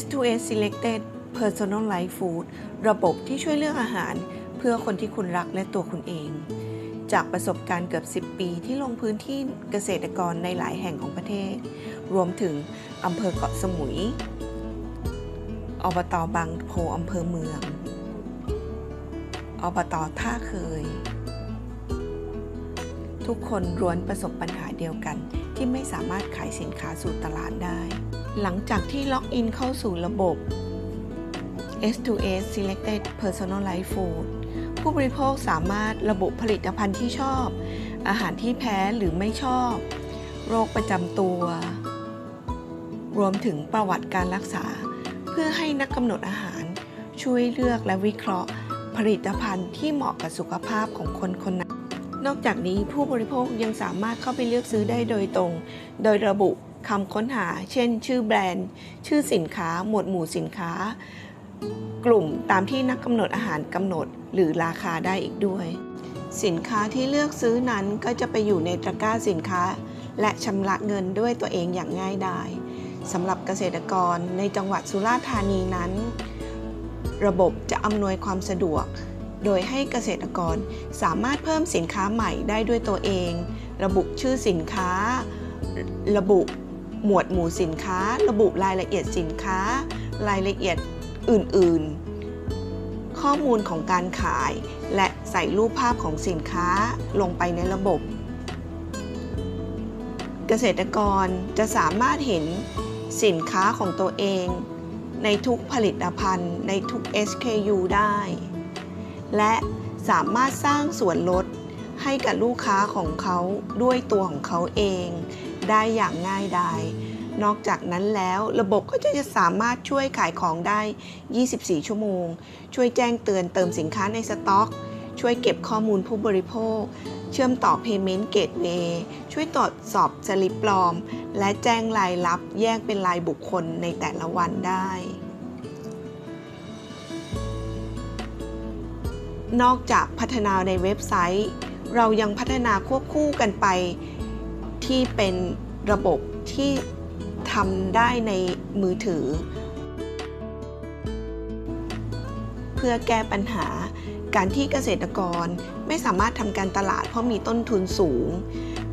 S2S Selected Personalized Food ระบบที่ช่วยเลือกอาหารเพื่อคนที่คุณรักและตัวคุณเอง จากประสบการณ์เกือบ 10 ปีที่ลงพื้นที่เกษตรกรในหลายแห่งของประเทศ รวมถึงอำเภอเกาะสมุย อบตบางโพอำเภอเมือง อบตท่าเคย ทุกคนล้วนประสบปัญหาเดียวกันที่ไม่สามารถขายสินค้าสู่ตลาดได้ หลังจากที่ล็อกอินเข้าสู่ระบบ S2S Selected Personalized Food ผู้บริโภคสามารถระบุผลิตภัณฑ์ที่ชอบ อาหารที่แพ้หรือไม่ชอบ โรคประจำตัว รวมถึงประวัติการรักษา เพื่อให้นักกำหนดอาหาร ช่วยเลือกและวิเคราะห์ ผลิตภัณฑ์ที่เหมาะกับสุขภาพของคนคนนั้น นอกจากนี้ผู้บริโภคยังสามารถเข้าไปเลือกซื้อได้โดยตรง โดยระบุ คำค้นหา เช่น ชื่อแบรนด์ ชื่อสินค้า หมวดหมู่สินค้า กลุ่มตามที่นักกำหนดอาหารกำหนด หรือราคาได้อีกด้วย สินค้าที่เลือกซื้อนั้นก็จะไปอยู่ในตะกร้าสินค้า และชำระเงินด้วยตัวเองอย่างง่ายดายสำหรับเกษตรกรในจังหวัดสุราษฎร์ธานีนั้น ระบบจะอำนวยความสะดวก โดยให้เกษตรกรสามารถเพิ่มสินค้าใหม่ได้ด้วยตัวเอง ระบุชื่อสินค้า ระบุ หมวดหมู่สินค้า ระบุรายละเอียดสินค้า รายละเอียดอื่น ๆ ข้อมูลของการขาย และใส่รูปภาพของสินค้าลงไปในระบบ เกษตรกรจะสามารถเห็นสินค้าของตัวเอง ในทุกผลิตภัณฑ์ ในทุก SKU ได้ และสามารถสร้างส่วนลดให้กับลูกค้าของเขาด้วยตัวของเขาเอง ได้อย่างง่ายดายนอกจากนั้นแล้วระบบก็จะสามารถช่วยขายของได้ 24 ชั่วโมง ช่วยแจ้งเตือนเติมสินค้าในสต็อก ช่วยเก็บข้อมูลผู้บริโภค เชื่อมต่อ Payment Gateway ช่วยตรวจสอบสลิปปลอม และแจ้งรายรับแยกเป็นรายบุคคลในแต่ละวันได้ นอกจากพัฒนาในเว็บไซต์ เรายังพัฒนาควบคู่กันไป ที่เป็นระบบที่ทำได้ในมือถือ เพื่อแก้ปัญหาการที่เกษตรกรไม่สามารถทำการตลาดเพราะมีต้นทุนสูง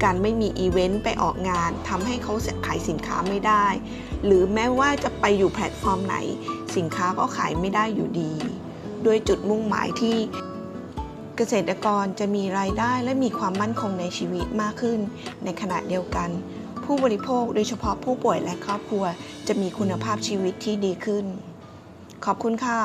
การไม่มีอีเวนต์ไปออกงานทำให้เขาขายสินค้าไม่ได้ หรือแม้ว่าจะไปอยู่แพลตฟอร์มไหน สินค้าก็ขายไม่ได้อยู่ดี ด้วยจุดมุ่งหมายที่ เกษตรกรจะมีรายได้และมีความมั่นคงในชีวิตมากขึ้น ในขณะเดียวกัน ผู้บริโภคโดยเฉพาะผู้ป่วยและครอบครัว จะมีคุณภาพชีวิตที่ดีขึ้น ขอบคุณค่ะ